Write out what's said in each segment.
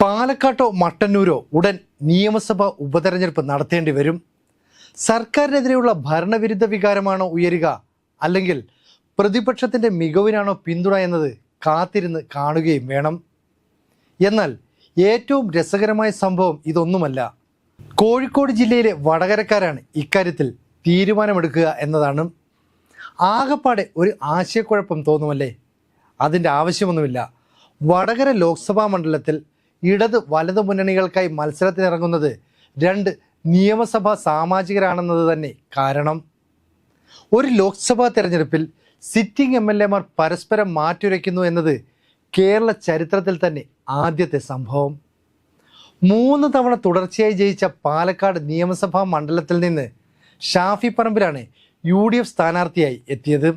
പാലക്കാട്ടോ മട്ടന്നൂരോ ഉടൻ നിയമസഭ ഉപതെരഞ്ഞെടുപ്പ് നടത്തേണ്ടി വരും. സർക്കാരിനെതിരെയുള്ള ഭരണവിരുദ്ധ വികാരമാണോ ഉയരുക? അല്ലെങ്കിൽ പ്രതിപക്ഷത്തിന്റെ മികവിനാണോ പിന്തുണ എന്നത് കാത്തിരുന്ന് കാണുകയും വേണം. എന്നാൽ ഏറ്റവും രസകരമായ സംഭവം ഇതൊന്നുമല്ല. കോഴിക്കോട് ജില്ലയിലെ വടകരക്കാരാണ് ഇക്കാര്യത്തിൽ തീരുമാനമെടുക്കുക എന്നതാണ്. ആകപ്പാടെ ഒരു ആശയക്കുഴപ്പം തോന്നുമല്ലേ? അതിന്റെ ആവശ്യമൊന്നുമില്ല. വടകര ലോക്സഭാ മണ്ഡലത്തിൽ ഇടത് വലത് മുന്നണികൾക്കായി മത്സരത്തിനിറങ്ങുന്നത് രണ്ട് നിയമസഭാ സാമാജികരാണെന്നത് തന്നെ കാരണം. ഒരു ലോക്സഭാ തെരഞ്ഞെടുപ്പിൽ സിറ്റിംഗ് എം എൽ എമാർ പരസ്പരം മാറ്റുരയ്ക്കുന്നു എന്നത് കേരള ചരിത്രത്തിൽ തന്നെ ആദ്യത്തെ സംഭവം. മൂന്ന് തവണ തുടർച്ചയായി ജയിച്ച പാലക്കാട് നിയമസഭാ മണ്ഡലത്തിൽ നിന്ന് ഷാഫി പറമ്പിലാണ് യു ഡി എഫ് സ്ഥാനാർത്ഥിയായി എത്തിയത്.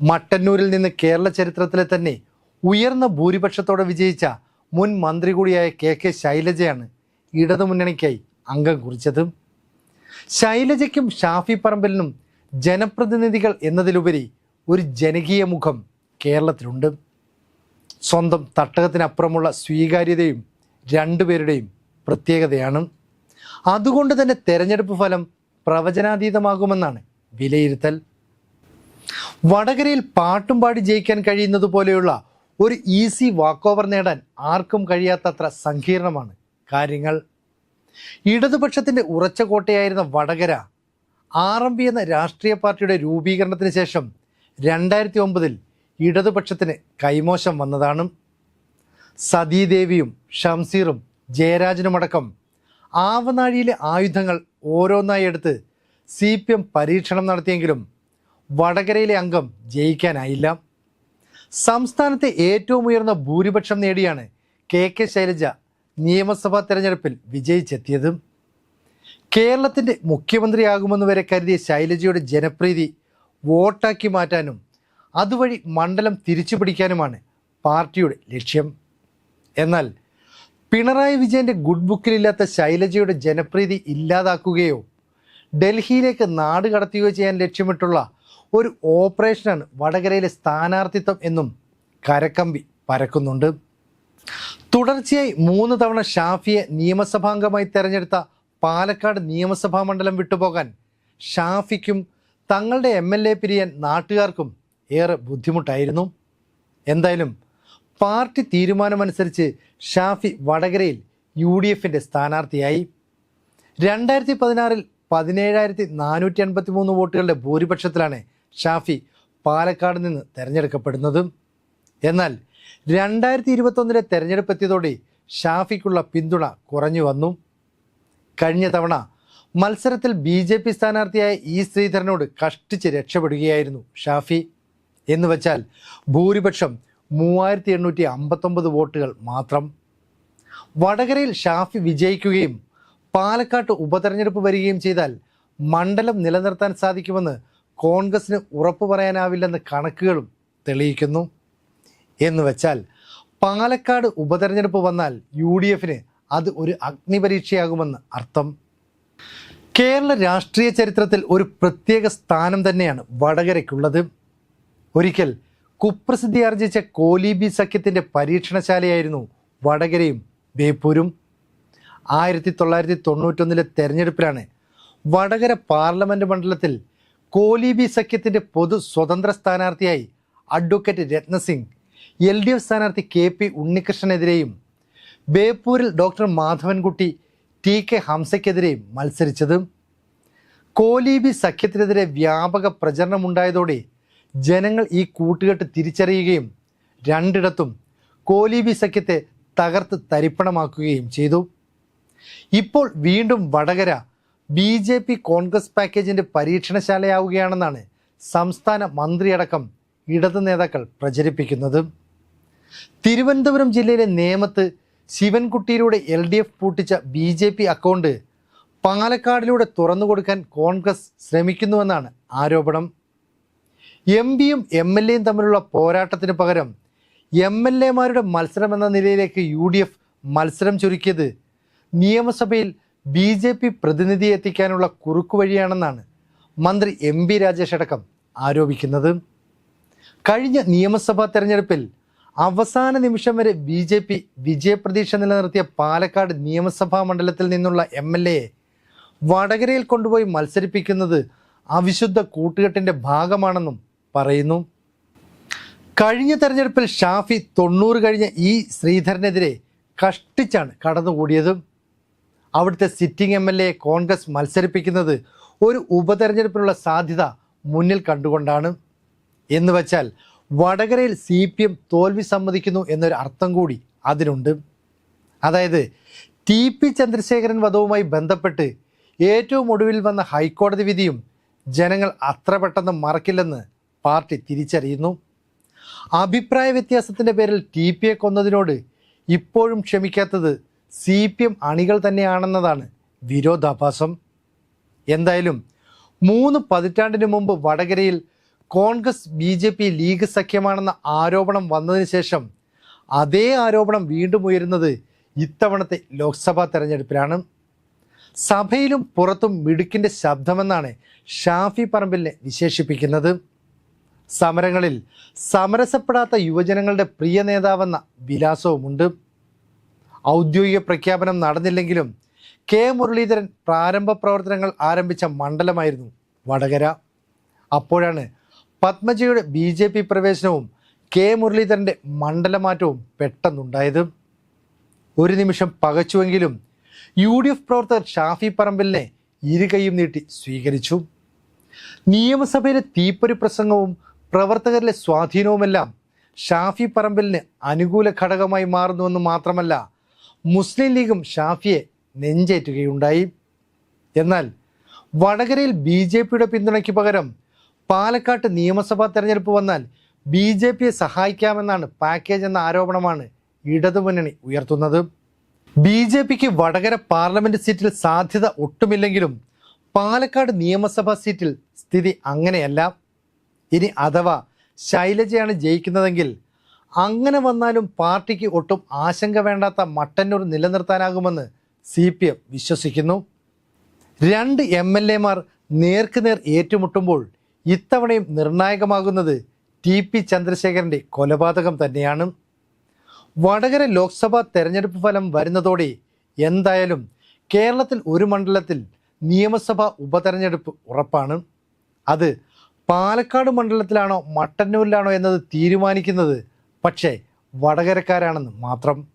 മട്ടന്നൂരിൽ നിന്ന് കേരള ചരിത്രത്തിലെ തന്നെ ഉയർന്ന ഭൂരിപക്ഷത്തോടെ വിജയിച്ച മുൻ മന്ത്രി കൂടിയായ കെ കെ ശൈലജയാണ് ഇടതുമുന്നണിക്കായി അംഗം കുറിച്ചത്. ശൈലജയ്ക്കും ഷാഫി പറമ്പലിനും ജനപ്രതിനിധികൾ എന്നതിലുപരി ഒരു ജനകീയ മുഖം കേരളത്തിലുണ്ട്. സ്വന്തം തട്ടകത്തിനപ്പുറമുള്ള സ്വീകാര്യതയും രണ്ടുപേരുടെയും പ്രത്യേകതയാണ്. അതുകൊണ്ട് തന്നെ തെരഞ്ഞെടുപ്പ് ഫലം പ്രവചനാതീതമാകുമെന്നാണ് വിലയിരുത്തൽ. വടകരയിൽ പാട്ടും പാടി ജയിക്കാൻ കഴിയുന്നത് പോലെയുള്ള ഒരു ഈസി വാക്ക് ഓവർ നേടാൻ ആർക്കും കഴിയാത്തത്ര സങ്കീർണമാണ്. കാര്യങ്ങൾ. ഇടതുപക്ഷത്തിന്റെ ഉറച്ച കോട്ടയായിരുന്ന വടകര ആർ എം പി എന്ന രാഷ്ട്രീയ പാർട്ടിയുടെ രൂപീകരണത്തിന് ശേഷം രണ്ടായിരത്തി ഒമ്പതിൽ ഇടതുപക്ഷത്തിന് കൈമോശം വന്നതാണ്. സതീദേവിയും ഷംസീറും ജയരാജനുമടക്കം ആവനാഴിയിലെ ആയുധങ്ങൾ ഓരോന്നായി എടുത്ത് സി പരീക്ഷണം നടത്തിയെങ്കിലും വടകരയിലെ അംഗം ജയിക്കാനായില്ല. സംസ്ഥാനത്തെ ഏറ്റവും ഉയർന്ന ഭൂരിപക്ഷം നേടിയാണ് കെ കെ ശൈലജ നിയമസഭാ തെരഞ്ഞെടുപ്പിൽ വിജയിച്ചെത്തിയത്. കേരളത്തിന്റെ മുഖ്യമന്ത്രിയാകുമെന്ന് വരെ കരുതിയ ശൈലജയുടെ ജനപ്രീതി വോട്ടാക്കി മാറ്റാനും അതുവഴി മണ്ഡലം തിരിച്ചു പിടിക്കാനുമാണ് പാർട്ടിയുടെ ലക്ഷ്യം. എന്നാൽ പിണറായി വിജയന്റെ ഗുഡ് ബുക്കിലില്ലാത്ത ശൈലജയുടെ ജനപ്രീതി ഇല്ലാതാക്കുകയോ ഡൽഹിയിലേക്ക് നാട് കടത്തുകയോ ചെയ്യാൻ ലക്ഷ്യമിട്ടുള്ള ഒരു ഓപ്പറേഷനാണ് വടകരയിലെ സ്ഥാനാർത്ഥിത്വം എന്നും കരക്കമ്പി പരക്കുന്നുണ്ട്. തുടർച്ചയായി മൂന്ന് തവണ ഷാഫിയെ നിയമസഭാംഗമായി തെരഞ്ഞെടുത്ത പാലക്കാട് നിയമസഭാ മണ്ഡലം വിട്ടുപോകാൻ ഷാഫിക്കും തങ്ങളുടെ എം എൽ എ പിരിയാൻ നാട്ടുകാർക്കും ഏറെ ബുദ്ധിമുട്ടായിരുന്നു. എന്തായാലും പാർട്ടി തീരുമാനമനുസരിച്ച് ഷാഫി വടകരയിൽ യു ഡി എഫിന്റെ സ്ഥാനാർത്ഥിയായി. രണ്ടായിരത്തി പതിനാറിൽ പതിനേഴായിരത്തി നാനൂറ്റി അൻപത്തി മൂന്ന് വോട്ടുകളുടെ ഭൂരിപക്ഷത്തിലാണ് ഷാഫി പാലക്കാട് നിന്ന് തെരഞ്ഞെടുക്കപ്പെടുന്നത് എന്നാൽ രണ്ടായിരത്തി ഇരുപത്തൊന്നിലെ തെരഞ്ഞെടുപ്പ് എത്തിയതോടെ ഷാഫിക്കുള്ള പിന്തുണ കുറഞ്ഞു വന്നു. കഴിഞ്ഞ തവണ മത്സരത്തിൽ ബി ജെ പി സ്ഥാനാർത്ഥിയായ ഇ ശ്രീധരനോട് കഷ്ടിച്ച് രക്ഷപ്പെടുകയായിരുന്നു ഷാഫി. എന്ന് വെച്ചാൽ ഭൂരിപക്ഷം മൂവായിരത്തി എണ്ണൂറ്റി അമ്പത്തൊമ്പത് വോട്ടുകൾ മാത്രം. വടകരയിൽ ഷാഫി വിജയിക്കുകയും പാലക്കാട്ട് ഉപതെരഞ്ഞെടുപ്പ് വരികയും ചെയ്താൽ മണ്ഡലം നിലനിർത്താൻ സാധിക്കുമെന്ന് കോൺഗ്രസിന് ഉറപ്പ് പറയാനാവില്ലെന്ന് കണക്കുകളും തെളിയിക്കുന്നു. എന്ന് വെച്ചാൽ പാലക്കാട് ഉപതെരഞ്ഞെടുപ്പ് വന്നാൽ യു ഡി എഫിന് അത് ഒരു അഗ്നിപരീക്ഷയാകുമെന്ന് അർത്ഥം. കേരള രാഷ്ട്രീയ ചരിത്രത്തിൽ ഒരു പ്രത്യേക സ്ഥാനം തന്നെയാണ് വടകരയ്ക്കുള്ളത്. ഒരിക്കൽ കുപ്രസിദ്ധി ആർജിച്ച കോലിബി സഖ്യത്തിന്റെ പരീക്ഷണശാലയായിരുന്നു വടകരയും ബേപ്പൂരും. ആയിരത്തി തൊള്ളായിരത്തി തൊണ്ണൂറ്റൊന്നിലെ തെരഞ്ഞെടുപ്പിലാണ് വടകര പാർലമെന്റ് മണ്ഡലത്തിൽ കോലീബി സഖ്യത്തിന്റെ പൊതു സ്വതന്ത്ര സ്ഥാനാർത്ഥിയായി advocate Ratnasingh L D F സ്ഥാനാർത്ഥി കെ പി ഉണ്ണികൃഷ്ണനെതിരെയും ബേപ്പൂരിൽ ഡോക്ടർ മാധവൻകുട്ടി ടി കെ ഹംസയ്ക്കെതിരെയും മത്സരിച്ചത്. കോലീബി സഖ്യത്തിനെതിരെ വ്യാപക പ്രചരണമുണ്ടായതോടെ ജനങ്ങൾ ഈ കൂട്ടുകെട്ട് തിരിച്ചറിയുകയും രണ്ടിടത്തും കോലീബി സഖ്യത്തെ തകർത്ത് തരിപ്പണമാക്കുകയും ചെയ്തു. ഇപ്പോൾ വീണ്ടും Vadakara B J P Congress പാക്കേജിന്റെ പരീക്ഷണശാലയാവുകയാണെന്നാണ് സംസ്ഥാന മന്ത്രിയടക്കം ഇടതു നേതാക്കൾ പ്രചരിപ്പിക്കുന്നത്. തിരുവനന്തപുരം ജില്ലയിലെ നേമത്ത് ശിവൻകുട്ടിയിലൂടെ എൽ ഡി എഫ് പൂട്ടിച്ച ബി ജെ പി അക്കൗണ്ട് പാലക്കാടിലൂടെ തുറന്നു കൊടുക്കാൻ കോൺഗ്രസ് ശ്രമിക്കുന്നുവെന്നാണ് ആരോപണം. എം പിയും എം എൽ എയും തമ്മിലുള്ള പോരാട്ടത്തിന് പകരം എം എൽ എമാരുടെ മത്സരം എന്ന നിലയിലേക്ക് യു ഡി എഫ് മത്സരം ചുരുക്കിയത് നിയമസഭയിൽ ബി ജെ പി പ്രതിനിധിയെ എത്തിക്കാനുള്ള കുറുക്കുവഴിയാണെന്നാണ് മന്ത്രി എം ബി രാജേഷ് അടക്കം ആരോപിക്കുന്നത്. കഴിഞ്ഞ നിയമസഭാ തെരഞ്ഞെടുപ്പിൽ അവസാന നിമിഷം വരെ ബി ജെ പി വിജയപ്രതീക്ഷ നിലനിർത്തിയ പാലക്കാട് നിയമസഭാ മണ്ഡലത്തിൽ നിന്നുള്ള എം എൽ എയെ വടകരയിൽ കൊണ്ടുപോയി മത്സരിപ്പിക്കുന്നത് അവിശുദ്ധ കൂട്ടുകെട്ടിന്റെ ഭാഗമാണെന്നും പറയുന്നു. കഴിഞ്ഞ തെരഞ്ഞെടുപ്പിൽ ഷാഫി തൊണ്ണൂറ് കഴിഞ്ഞ ഈ ശ്രീധരനെതിരെ കഷ്ടിച്ചാണ് കടന്നുകൂടിയത്. അവിടുത്തെ sitting M L A Congress മത്സരിപ്പിക്കുന്നത് ഒരു ഉപതെരഞ്ഞെടുപ്പിനുള്ള സാധ്യത മുന്നിൽ കണ്ടുകൊണ്ടാണ്. എന്ന് വച്ചാൽ വടകരയിൽ സി പി എം തോൽവി സമ്മതിക്കുന്നു എന്നൊരു അർത്ഥം കൂടി അതിനുണ്ട്. അതായത് ടി പി ചന്ദ്രശേഖരൻ വധവുമായി ബന്ധപ്പെട്ട് ഏറ്റവും ഒടുവിൽ വന്ന ഹൈക്കോടതി വിധിയും ജനങ്ങൾ അത്ര പെട്ടെന്ന് മറക്കില്ലെന്ന് പാർട്ടി തിരിച്ചറിയുന്നു. അഭിപ്രായ വ്യത്യാസത്തിന്റെ പേരിൽ ടി പിയെ കൊന്നതിനോട് ഇപ്പോഴും ക്ഷമിക്കാത്തത് സി പി എം അണികൾ തന്നെയാണെന്നതാണ് വിരോധാഭാസം. എന്തായാലും മൂന്ന് പതിറ്റാണ്ടിന് മുമ്പ് വടകരയിൽ Congress B J P League സഖ്യമാണെന്ന ആരോപണം വന്നതിന് ശേഷം അതേ ആരോപണം വീണ്ടും ഉയരുന്നത് ഇത്തവണത്തെ ലോക്സഭാ തെരഞ്ഞെടുപ്പിലാണ്. സഭയിലും പുറത്തും മിടുക്കിന്റെ ശബ്ദമെന്നാണ് ഷാഫി പറമ്പിലിനെ വിശേഷിപ്പിക്കുന്നത്. സമരങ്ങളിൽ സമരസപ്പെടാത്ത യുവജനങ്ങളുടെ പ്രിയ നേതാവെന്ന വിലാസവുമുണ്ട്. ഔദ്യോഗിക പ്രഖ്യാപനം നടന്നില്ലെങ്കിലും കെ മുരളീധരൻ പ്രാരംഭ പ്രവർത്തനങ്ങൾ ആരംഭിച്ച മണ്ഡലമായിരുന്നു വടകര. അപ്പോഴാണ് പത്മജിയുടെ ബി ജെ പി പ്രവേശനവും കെ മുരളീധരന്റെ മണ്ഡലമാറ്റവും പെട്ടെന്നുണ്ടായത്. ഒരു നിമിഷം പകച്ചുവെങ്കിലും യു ഡി എഫ് പ്രവർത്തകർ ഷാഫി പറമ്പലിനെ ഇരുകൈയും നീട്ടി സ്വീകരിച്ചു. നിയമസഭയിലെ തീപ്പൊരി പ്രസംഗവും പ്രവർത്തകരിലെ സ്വാധീനവുമെല്ലാം ഷാഫി പറമ്പലിന് അനുകൂല ഘടകമായി മാറുന്നുവെന്ന് മാത്രമല്ല മുസ്ലിം ലീഗും ഷാഫിയെ നെഞ്ചേറ്റുകയുണ്ടായി. എന്നാൽ വടകരയിൽ ബി ജെ പിയുടെ പിന്തുണയ്ക്ക് പകരം പാലക്കാട്ട് നിയമസഭാ തെരഞ്ഞെടുപ്പ് വന്നാൽ ബി ജെ പിയെ സഹായിക്കാമെന്നാണ് പാക്കേജ് എന്ന ആരോപണമാണ് ഇടതുമുന്നണി ഉയർത്തുന്നത്. ബി ജെ പിക്ക് വടകര പാർലമെന്റ് സീറ്റിൽ സാധ്യത ഒട്ടുമില്ലെങ്കിലും പാലക്കാട് നിയമസഭാ സീറ്റിൽ സ്ഥിതി അങ്ങനെയല്ല. ഇനി അഥവാ ശൈലജയാണ് ജയിക്കുന്നതെങ്കിൽ അങ്ങനെ വന്നാലും പാർട്ടിക്ക് ഒട്ടും ആശങ്ക വേണ്ടാത്ത മട്ടന്നൂർ നിലനിർത്താനാകുമെന്ന് സി പി എം വിശ്വസിക്കുന്നു. രണ്ട് എം എൽ എമാർ നേർക്കുനേർ ഏറ്റുമുട്ടുമ്പോൾ ഇത്തവണയും നിർണായകമാകുന്നത് ടി പി ചന്ദ്രശേഖരന്റെ കൊലപാതകം തന്നെയാണ്. വടകര ലോക്സഭാ തെരഞ്ഞെടുപ്പ് ഫലം വരുന്നതോടെ എന്തായാലും കേരളത്തിൽ ഒരു മണ്ഡലത്തിൽ നിയമസഭാ ഉപതെരഞ്ഞെടുപ്പ് ഉറപ്പാണ്. അത് പാലക്കാട് മണ്ഡലത്തിലാണോ മട്ടന്നൂരിലാണോ എന്നത് തീരുമാനിക്കുന്നത് പക്ഷേ വടകരക്കാരാണെന്ന് മാത്രം